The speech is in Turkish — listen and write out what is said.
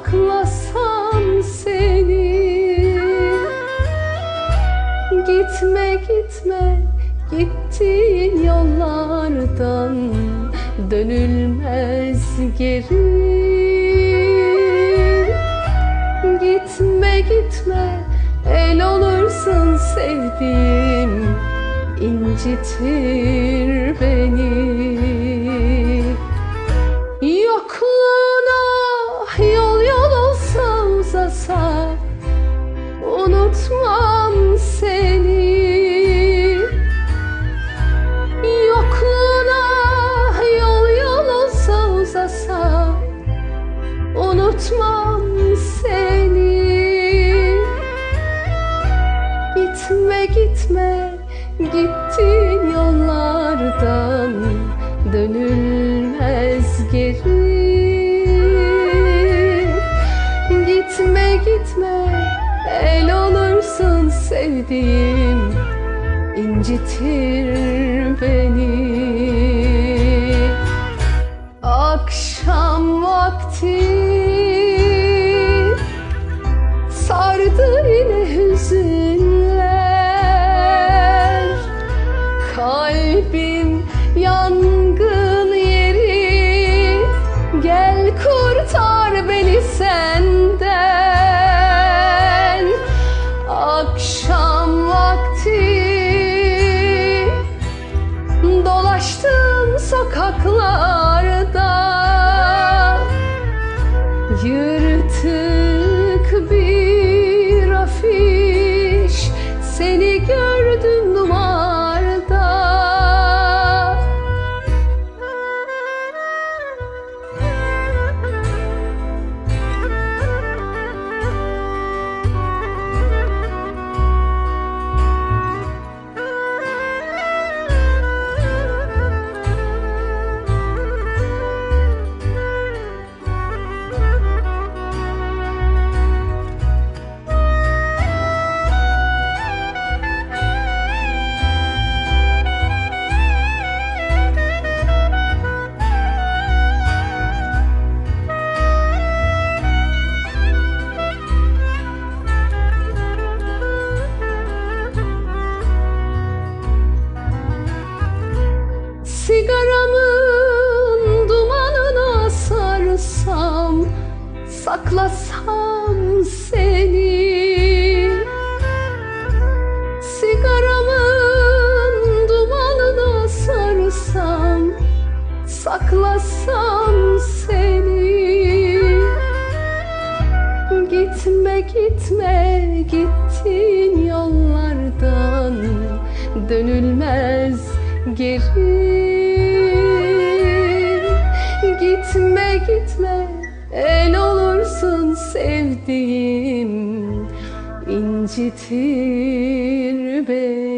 Saklasam seni. Gitme gitme gittiğin yollardan dönülmez geri. Gitme gitme el olursun sevdiğim incitir beni Unutmam seni. Yokluğuna yol yol olsa uzasa Unutmam seni. Gitme gitme gittiğin yollardan dönülmez geri sevdiğim incitir beni. Akşam vakti sardı yine hüzünler. Kalbim yangın yeri Gel kurtar beni senden sokaklarda Yırtık Saklasam seni. Sigaramın dumanına sarsam Saklasam seni. Gitme gitme gittin yollardan dönülmez geri. Gitme gitme el olursun sevdiğim incitir beni